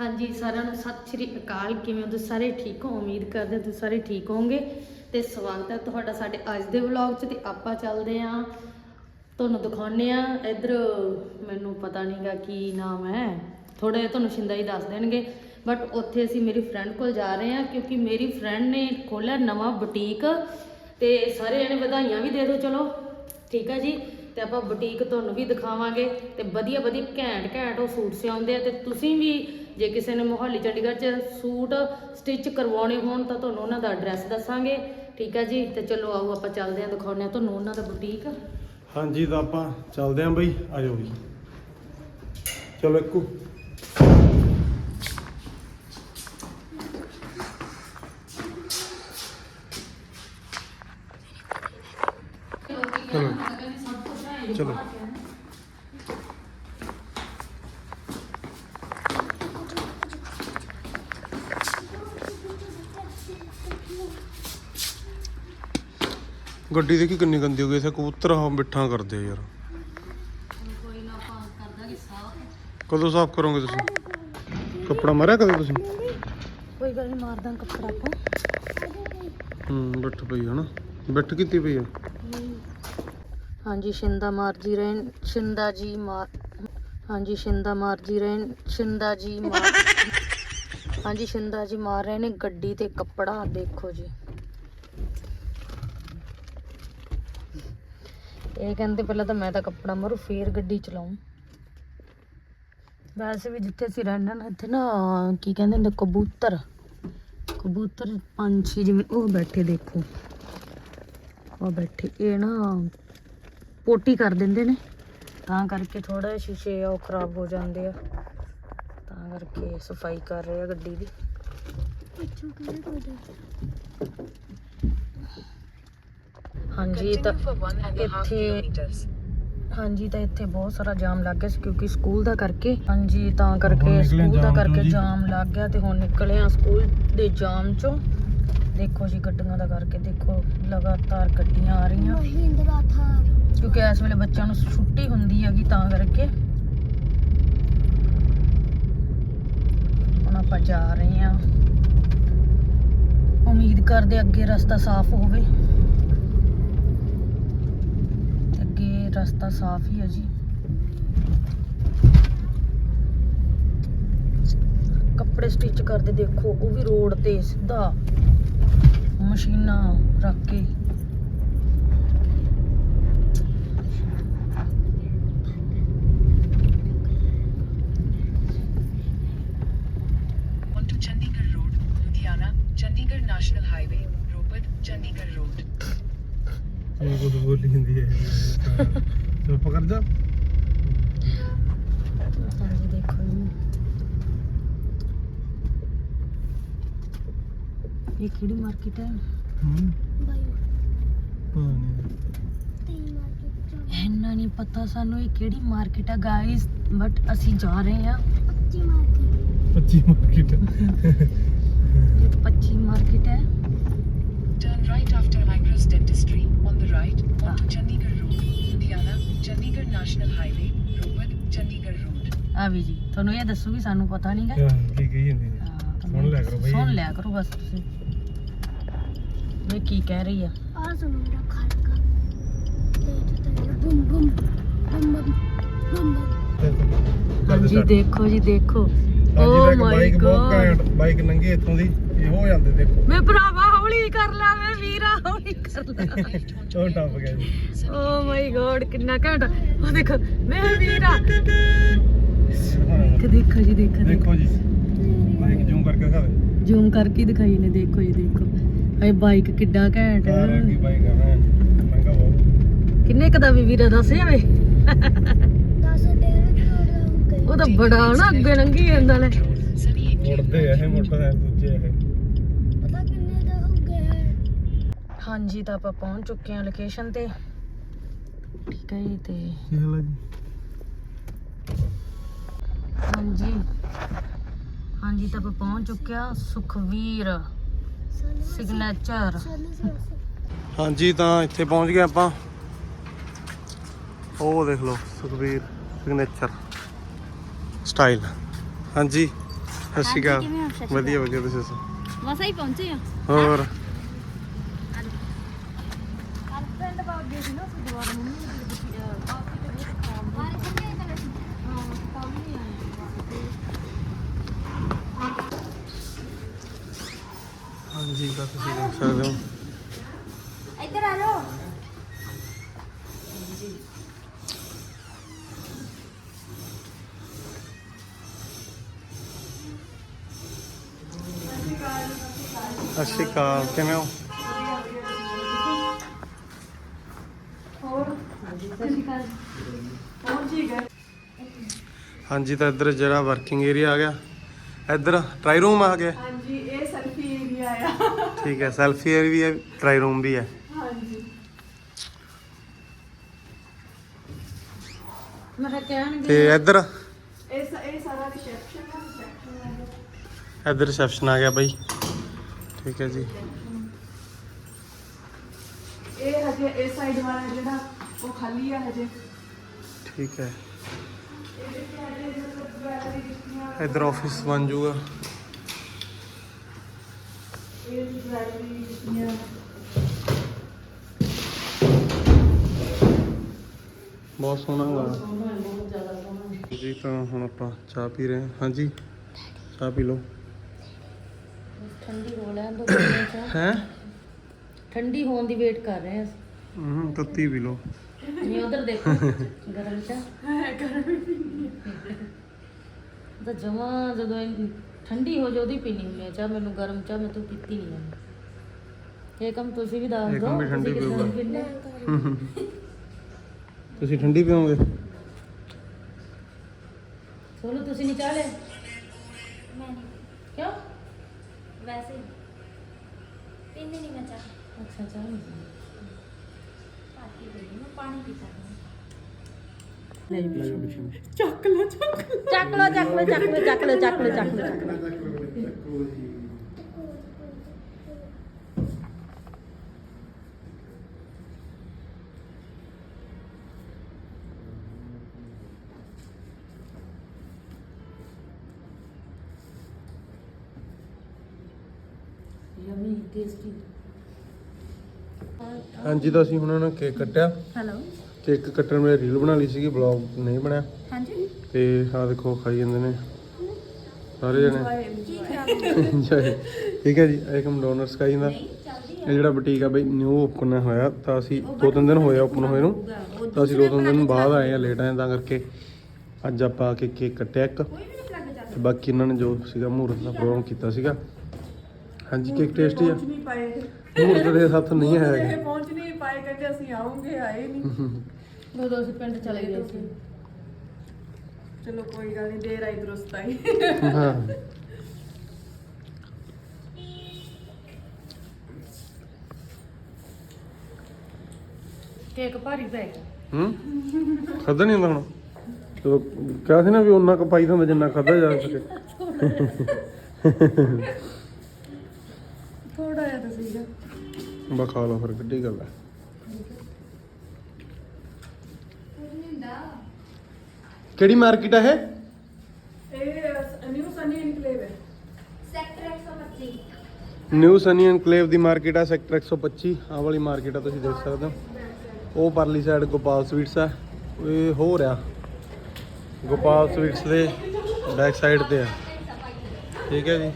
ਹਾਂਜੀ, ਸਾਰਿਆਂ ਨੂੰ ਸਤਿ ਸ਼੍ਰੀ ਅਕਾਲ। ਕਿਵੇਂ ਹੋ? ਤੁਸੀਂ ਸਾਰੇ ਠੀਕ ਹੋ? ਉਮੀਦ ਕਰਦੇ ਹਾਂ ਤੁਸੀਂ ਸਾਰੇ ਠੀਕ ਹੋਵੋਗੇ। ਤੇ ਸਵਾਗਤ ਹੈ ਤੁਹਾਡਾ ਸਾਡੇ ਅੱਜ ਦੇ ਵਲੌਗ 'ਚ ਤੇ ਆਪਾਂ ਚੱਲਦੇ ਆਂ ਤੁਹਾਨੂੰ ਦਿਖਾਉਨੇ ਆ ਇੱਧਰ ਮੈਨੂੰ ਪਤਾ ਨਹੀਂਗਾ ਕੀ ਨਾਮ ਹੈ। ਥੋੜੇ ਤੁਹਾਨੂੰ ਸ਼ਿੰਦਾ ਹੀ ਦੱਸ ਦੇਣਗੇ। ਬਟ ਉੱਥੇ ਅਸੀਂ ਮੇਰੀ ਫਰੈਂਡ ਕੋਲ ਜਾ ਰਹੇ ਹਾਂ ਕਿਉਂਕਿ ਮੇਰੀ ਫਰੈਂਡ ਨੇ ਖੋਲ੍ਹਿਆ ਨਵਾਂ ਬੁਟੀਕ ਤੇ ਸਾਰੇ ਜਣੇ ਵਧਾਈਆਂ ਵੀ ਦੇ ਦਿਓ। ਚਲੋ, ਠੀਕ ਹੈ ਜੀ। ਤੇ ਆਪਾਂ ਬੁਟੀਕ ਤੁਹਾਨੂੰ ਵੀ ਦਿਖਾਵਾਂਗੇ ਤੇ ਵਧੀਆ ਵਧੀਆ ਘੈਂਟ ਘੈਂਟ ਉਹ ਸੂਟ ਸਿਆਉਂਦੇ ਆ ਤੇ ਤੁਸੀਂ ਵੀ ਜੇ ਕਿਸੇ ਨੇ ਮੋਹਾਲੀ ਚੰਡੀਗੜ੍ਹ 'ਚ ਸੂਟ ਸਟਿਚ ਕਰਵਾਉਣੇ ਹੋਣ ਤਾਂ ਤੁਹਾਨੂੰ ਉਹਨਾਂ ਦਾ ਐਡਰੈਸ ਦੱਸਾਂਗੇ ਠੀਕ ਹੈ ਜੀ? ਤੇ ਚਲੋ ਆਓ ਆਪਾਂ ਚੱਲਦੇ ਆਂ ਦਿਖਾਉਂਦੇ ਆ ਤੁਹਾਨੂੰ ਉਹਨਾਂ ਦਾ ਬੁਟੀਕ ਹਾਂਜੀ ਤਾਂ ਆਪਾਂ ਚੱਲਦੇ ਆਂ ਬਈ ਆ ਜਾਓ ਜੀ ਚਲੋ ਇੱਕੋ। ਚਲੋ। ਚਲੋ। ਗੱਡੀ ਦੇਖੀ ਕਿੰਨੀ ਗੰਦੀ ਹੋ ਗਈ ਇਥੇ ਕਬੂਤਰ ਆ ਬਿੱਠਾਂ ਕਰਦੇ ਯਾਰ। ਕੋਈ ਨਾ ਆਪਾਂ ਕਰ ਦਾਂਗੇ ਸਾਫ਼ ਕਦੋਂ ਸਾਫ਼ ਕਰੋਗੇ ਤੁਸੀਂ? ਕੱਪੜਾ ਮਾਰਿਆ ਕਦੇ ਤੁਸੀਂ? ਕੋਈ ਗੱਲ ਨਹੀਂ ਮਾਰ ਦਾਂ ਕੱਪੜਾ ਆਪਾਂ। ਹੂੰ ਬਿੱਠ ਪਈ ਹਨਾ ਬਿੱਠ ਕੀਤੀ ਪਈ ਆ। ਹਾਂਜੀ, ਸ਼ਿੰਦਾ ਮਾਰਦੀ ਰਹਿਣ, ਸ਼ਿੰਦਾ ਜੀ ਮਾਰ, ਹਾਂਜੀ, ਸ਼ਿੰਦਾ ਮਾਰ ਜੀ ਸ਼ਿੰਦਾ ਜੀ ਮਾਰ। ਹਾਂਜੀ, ਸ਼ਿੰਦਾ ਜੀ ਮਾਰ ਰਹੇ ਨੇ ਗੱਡੀ ਤੇ ਕੱਪੜਾ, ਦੇਖੋ ਜੀ। ਇਹ ਕਹਿੰਦੇ ਪਹਿਲਾਂ ਤਾਂ ਮੈਂ ਤਾਂ ਕੱਪੜਾ ਮਾਰੂ, ਫੇਰ ਗੱਡੀ ਚਲਾਉਂ ਵੈਸੇ ਵੀ ਜਿੱਥੇ ਅਸੀਂ ਰਹਿੰਦੇ ਨਾ, ਇੱਥੇ ਨਾ, ਕੀ ਕਹਿੰਦੇ ਹੁੰਦੇ, ਕਬੂਤਰ। ਕਬੂਤਰ ਪੰਛੀ ਜਿਵੇਂ, ਉਹ ਬੈਠੇ ਦੇਖੋ। ਉਹ ਬੈਠੇ, ਇਹ ਨਾ ਪੋਟੀ ਕਰ ਦਿੰਦੇ ਨੇ। ਤਾਂ ਕਰਕੇ ਥੋੜਾ ਜਿਹਾ ਸ਼ੀਸ਼ੇ ਆ ਉਹ ਖਰਾਬ ਹੋ ਜਾਂਦੇ ਆ। ਤਾਂ ਕਰਕੇ ਸਫ਼ਾਈ ਕਰ ਰਹੇ ਆ ਗੱਡੀ ਦੀ। ਹਾਂਜੀ ਤਾਂ ਇੱਥੇ ਹਾਂਜੀ ਤਾਂ ਇੱਥੇ ਬਹੁਤ ਸਾਰਾ ਜਾਮ ਲੱਗ ਗਿਆ ਸੀ ਕਿਉਂਕਿ ਸਕੂਲ ਦਾ ਕਰਕੇ। ਹਾਂਜੀ ਤਾਂ ਕਰਕੇ ਸਕੂਲ ਦਾ ਕਰਕੇ। ਜਾਮ ਲੱਗ ਗਿਆ ਤੇ ਹੁਣ ਨਿਕਲੇ ਆ ਸਕੂਲ ਦੇ ਜਾਮ ਚੋਂ। ਦੇਖੋ ਜੀ ਗੱਡੀਆਂ ਦਾ ਕਰਕੇ ਦੇਖੋ ਲਗਾਤਾਰ ਗੱਡੀਆਂ ਆ ਰਹੀਆਂ। ਮਹਿੰਦਰਾ ਥਾਰ। ਕਿਉਂਕਿ ਇਸ ਵੇਲੇ ਬੱਚਿਆਂ ਨੂੰ ਛੁੱਟੀ ਹੁੰਦੀ ਹੈਗੀ ਤਾਂ ਕਰਕੇ। ਹੁਣ ਆਪਾਂ ਜਾ ਰਹੇ ਹਾਂ। ਉਮੀਦ ਕਰਦੇ ਅੱਗੇ ਰਸਤਾ ਸਾਫ਼ ਹੋਵੇ। ਅੱਗੇ ਰਸਤਾ ਸਾਫ਼ ਹੀ ਹੈ ਜੀ। ਕੱਪੜੇ ਸਟਿਚ ਕਰਦੇ ਦੇਖੋ, ਉਹ ਵੀ ਰੋਡ ਤੇ ਸਿੱਧਾ ਮਸ਼ੀਨਾਂ ਰੱਖ ਕੇ onto Chandigarh Road, Ludhiana, Chandigarh National Highway, Ropar, Chandigarh Road. ਇਹ ਕੁਝ ਬੋਲੀ ਹੁੰਦੀ ਹੈ ਚੁੱਪ ਕਰ ਜਾ ਹਾਂਜੀ ਦੇਖੋ ਜੀ। ਇਹ ਕਿਹੜੀ ਮਾਰਕੀਟ ਹੈ? ਹੂੰ। ਚ ਇੰਨਾ ਨਹੀਂ ਪਤਾ ਸਾਨੂੰ ਇਹ ਕਿਹੜੀ ਮਾਰਕੀਟ ਹੈ ਗਾਇਸ ਬਟ ਅਸੀਂ ਜਾ ਰਹੇ ਹਾਂ। 25 ਮਾਰਕੀਟ 25 ਮਾਰਕੀਟ ਇਹ 25 ਮਾਰਕੀਟ ਹੈ। Turn right after Micros Dentistry, on the right, onto Chandigarh Road, Ludhiana, Chandigarh National Highway, Ropar, Chandigarh Road. ਆ ਵੀ ਜੀ ਤੁਹਾਨੂੰ ਇਹ ਦੱਸੂਗੀ ਸਾਨੂੰ ਪਤਾ ਨਹੀਂਗਾ ਕੀ ਕਹੀ ਜਾਂਦੀ ਹੈ ਸੁਣ ਲਿਆ ਕਰੋ ਬਈ। ਸੁਣ ਲਿਆ ਕਰੋ ਬਸ ਤੁਸੀਂ। ਇਹ ਕੀ ਕਹਿ ਰਹੀ ਆ? ਆ ਸੁਣੋ ਮੇਰਾ ਖੜਕਾ। ਤੇ ਤੇ ਬੁੰਮ ਬੁੰਮ ਬੁੰਮ ਬੁੰਮ ਬੁੰਮ ਹਾਂਜੀ ਦੇਖੋ ਜੀ ਦੇਖੋ। ਹਾਂਜੀ ਓ ਤਾਂ ਮਾਈ ਬਾਈਕ ਬਹੁਤ ਗॉड ਘੈਂਟ ਬਾਈਕ ਨੰਗੀ ਇੱਥੋਂ ਦੀ ਇਹ ਹੋ ਜਾਂਦੇ ਦੇਖੋ। ਮੈਂ ਭਰਾਵਾ ਹੌਲੀ ਕਰ ਲਾ ਮੈਂ ਵੀਰਾ ਹੌਲੀ ਕਰ ਲਾ। ਉਹ ਟੱਪ ਗਿਆ ਜੀ। ਓ ਮਾਈ ਗॉड ਕਿੰਨਾ ਘੈਂਟ। ਉਹ ਦੇਖੋ ਮੈਂ ਵੀਰਾ। ਦੇਖੋ ਦੇਖੋ ਜੀ ਦੇਖੋ ਦੇਖੋ। ਦੇਖੋ ਜੀ। ਬਾਈਕ ਜ਼ੂਮ ਕਰਕੇ ਦਿਖਾਵੇ ਜ਼ੂਮ ਕਰਕੇ ਦਿਖਾਈ ਨੇ ਦੇਖੋ ਜੀ ਦੇਖੋ। ਇਹ ਬਾਈਕ ਕਿੱਡਾ ਘੈਂਟ ਦੀ ਬਾਈਕ ਮੈਂ ਮਹਿੰਗਾ ਬਹੁਤ। ਕਿੰਨੇ ਕਦਾ ਵੀ ਵੀਰਾ ਦੱਸ ਜਾਵੇ 10 ਡੇਢ ਕਰੋੜ ਦਾ ਹੋ ਗਈ ਉਹ ਤਾਂ ਬੜਾ ਨਾ ਅੱਗੇ ਲੰਘੀ ਜਾਂਦਾ Sunny ਮੁੜਦੇ ਆ ਇਹ ਮੋਟਰਸਾਈਕਲ ਦੂਜੇ ਇਹ ਪਤਾ ਕਿੰਨੇ ਦਾ ਹੋ ਗਿਆ ਹਾਂਜੀ ਤਾਂ ਆਪਾਂ ਪਹੁੰਚ ਚੁੱਕੇ ਹਾਂ ਲੋਕੇਸ਼ਨ ਤੇ। ਠੀਕ ਹੈ ਜੀ ਤੇ ਕੀ ਹਾਲ ਹੈ ਜੀ? ਹਾਂਜੀ। ਹਾਂਜੀ ਤਾਂ ਆਪਾਂ ਪਹੁੰਚ ਚੁੱਕਿਆ ਸੁਖਵੀਰ ਸਿਗਨੇਚਰ ਹਾਂਜੀ ਤਾਂ ਇੱਥੇ ਪਹੁੰਚ ਗਏ ਆਪਾਂ। ਉਹ ਦੇਖ ਲਓ ਸੁਖਬੀਰ ਸਿਗਨੇਚਰ ਸਟਾਈਲ ਹਾਂਜੀ ਸਤਿ ਸ਼੍ਰੀ ਅਕਾਲ। ਵਧੀਆ ਵਧੀਆ ਤੁਸੀਂ ਦੱਸੋ? ਹੀ ਪਹੁੰਚੇ ਆ ਹੋਰ? Gözü nasıl duvarın niye bir bir bir bahçede bir kaldı? Ha, kaldı yani. हाँ जी काफ़ी चीज़ देख सकते हो इधर आ लो ਸਤਿ ਸ਼੍ਰੀ ਅਕਾਲ ਕਿਵੇਂ meu? ਹਾਂਜੀ ਤਾਂ ਇੱਧਰ ਜਿਹੜਾ ਵਰਕਿੰਗ ਏਰੀਆ ਆ ਗਿਆ। ਇੱਧਰ ਟਰਾਈ ਰੂਮ ਆ ਗਿਆ। ਹਾਂਜੀ ਇਹ ਸੈਲਫੀ ਏਰੀਆ ਆ। ਠੀਕ ਹੈ ਸੈਲਫੀ ਏਰੀਆ ਵੀ ਹੈ ਟਰਾਈ ਰੂਮ ਵੀ ਹੈ। ਹਾਂਜੀ। ਮੈਂ ਕਿਹਾ ਕਹਿਣਗੇ। ਤੇ ਇੱਧਰ? ਇਹ ਸ- ਇਹ ਸਾਰਾ ਰਿਸੈਪਸ਼ਨ ਹੈ ਰਿਸੈਪਸ਼ਨ ਹੈ ਇੱਧਰ ਰਿਸੈਪਸ਼ਨ ਆ ਗਿਆ ਬਾਈ। ਠੀਕ ਹੈ ਜੀ। ਇਹ ਹਜੇ ਇਹ ਸਾਈਡ ਵਾਲਾ ਜਿਹੜਾ ਉਹ ਖਾਲੀ ਆ ਹਜੇ। ਠੀਕ ਹੈ। ਇੱਧਰ ਆਫਿਸ ਬਣ ਜਾਊਗਾ। ਬਹੁਤ ਸੋਹਣਾ ਗਾ। ਜੀ ਤਾਂ ਹੁਣ ਆਪਾਂ ਚਾਹ ਪੀ ਰਹੇ ਹਾਂ। ਹਾਂਜੀ ਚਾਹ ਪੀ ਲਓ। ਠੰਡੀ ਹੋ ਲੈਣ ਦੋ ਗਰਮੀ ਚ ਹੈ? ਠੰਡੀ ਹੋਣ ਦੀ ਵੇਟ ਕਰ ਰਹੇ ਹਾਂ ਹੂੰ ਤੱਤੀ ਪੀ ਲਓ। ਨਹੀਂ ਉਧਰ ਦੇਖੋ। ਗਰਮ ਚਾਹ ਤਾਂ ਜਮਾ ਜਦੋਂ ਇਹ ਠੰਡੀ ਹੋ ਜਾਉ ਉਹਦੀ ਪੀਣੀ ਹੁੰਦੀ ਹੈ ਚਾਹ ਮੈਨੂੰ ਗਰਮ ਚਾਹ ਮੈਂ ਤੂੰ ਪੀਤੀ ਨਹੀਂ ਜਾਂਦੀ। ਇਹ ਕੰਮ ਤੁਸੀਂ ਵੀ ਦੱਸ ਦਿਓ। ਵੀ ਠੰਡੀ ਤੁਸੀਂ ਕਿੱਦਾਂ ਪੀਊਗਾ। ਪੀਂਦੇ ਹੋ? ਤੁਸੀਂ ਠੰਡੀ ਪੀਓਗੇ? ਸੋਨੂੰ ਤੁਸੀਂ ਨਹੀਂ ਚਾਹ ਲੈ ਮੈਂ ਨਹੀਂ। ਕਿਉਂ? ਵੈਸੇ ਹੀ ਪੀਂਦੀ ਨਹੀਂ ਮੈਂ ਚਾਹ। ਅੱਛਾ ਚਾਹ ਨਹੀਂ ਪੀਂਦੇ। ਲੈ ਜਾ ਪਿੱਛੇ ਚੱਕ ਲੋ ਚੱਕ ਚੱਕ ਲੋ ਚੱਕ ਲੋ ਚੱਕ ਲੋ ਚੱਕ ਲੋ ਚੱਕ ਲੋ ਚੱਕ ਲੋ ਚੱਕ ਲੋ ਯਮੀ ਟੇਸਟੀ ਹਾਂਜੀ ਤਾਂ ਅਸੀਂ ਹੁਣ ਨਾ ਕੇਕ ਕੱਟਿਆ ਹੈਲੋ। ਕੇਕ ਕੱਟਣ ਵੇਲੇ ਰੀਲ ਬਣਾ ਲਈ ਸੀਗੀ ਬਲੌਗ ਨਹੀਂ ਬਣਿਆ। ਹਾਂਜੀ। ਤੇ ਆਹ ਦੇਖੋ ਖਾਈ ਜਾਂਦੇ ਨੇ। ਸਾਰੇ ਜਣੇ। ਕੀ। ਠੀਕ ਹੈ ਜੀ ਏਕਮ ਡੋਨਰਸ ਖਾਈ ਜਾਂਦਾ। ਇਹ ਜਿਹੜਾ ਬੁਟੀਕ ਆ ਬਈ ਨਿਊ ਓਪਨ ਹੋਇਆ ਤਾਂ ਅਸੀਂ ਦੋ ਤਿੰਨ ਦਿਨ ਹੋਏ ਓਪਨ ਹੋਏ ਨੂੰ। ਤਾਂ ਅਸੀਂ ਦੋ ਤਿੰਨ ਦਿਨ ਬਾਅਦ ਆਏ ਆ ਲੇਟ ਆਏ ਤਾਂ ਕਰਕੇ ਅੱਜ ਆਪਾਂ ਆ ਕੇ ਕੇਕ ਕੱਟਿਆ ਇੱਕ। ਤੇ ਬਾਕੀ ਇਹਨਾਂ ਨੇ ਜੋ ਸੀਗਾ ਮਹੂਰਤ ਦਾ ਪ੍ਰੋਗਰਾਮ ਕੀਤਾ ਸੀਗਾ। ਹਾਂਜੀ ਕੇਕ ਟੇਸਟੀ ਆ। ਪਹੁੰਚ ਨਹੀਂ ਪਾਏ। ਮਹੂਰਤ ਦੇ ਹੱਥ ਨਹੀਂ ਆਇਆ ਇਹ ਹੈਗਾ। ਪਹੁੰਚ ਨਹੀਂ ਪਾਏ ਕਹਿੰਦੇ ਅਸੀਂ ਆਉਂਗੇ ਆਏ ਨਹੀਂ। ਉਦੋਂ ਅਸੀਂ ਪਿੰਡ ਚਲੇ ਗਏ ਸੀ ਚਲੋ ਕੋਈ ਗੱਲ ਨਹੀਂ ਦੇਰ ਆਈ ਦਰੁਸਤ ਆਈ। ਹਾਂ। ਕੇਕ ਭਾਰੀ ਪੈ ਗਿਆ। ਹੂੰ? ਖਾਦਾ ਨਹੀਂ ਹੁੰਦਾ ਹੁਣ? ਚਲੋ ਕਿਹਾ ਸੀ ਨਾ ਵੀ ਉਹਨਾਂ ਕੁ ਪਾਈ ਦਾ ਹੁੰਦਾ ਜਿੰਨਾ ਖਾਦਾ ਜਾ ਸਕੇ ਥੋੜਾ ਜਿਹਾ ਤਾਂ ਸੀਗਾ ਬਾ ਖਾ ਲਓ ਫਿਰ, ਕਿੱਡੀ ਗੱਲ ਹੈ। ਕਿਹੜੀ ਮਾਰਕੀਟ ਹੈ ਇਹ? ਇਹ ਨਿਊ ਸਨੀ ਇਨਕਲੇਵ ਹੈ ਸੈਕਟਰ 125 ਨਿਊ ਸਨੀ ਐਨਕਲੇਵ ਦੀ ਮਾਰਕੀਟ ਆ, ਸੈਕਟਰ 125 ਆਹ ਵਾਲੀ ਮਾਰਕੀਟ ਆ, ਤੁਸੀਂ ਦੇਖ ਸਕਦੇ ਹੋ। ਉਹ ਪਰਲੀ ਸਾਈਡ ਗੋਪਾਲ ਸਵੀਟਸ ਆ, ਇਹ ਹੋ ਰਿਹਾ ਗੋਪਾਲ ਸਵੀਟਸ ਦੇ ਬੈਕ ਸਾਈਡ ਤੇ ਆ। ਠੀਕ ਹੈ ਜੀ।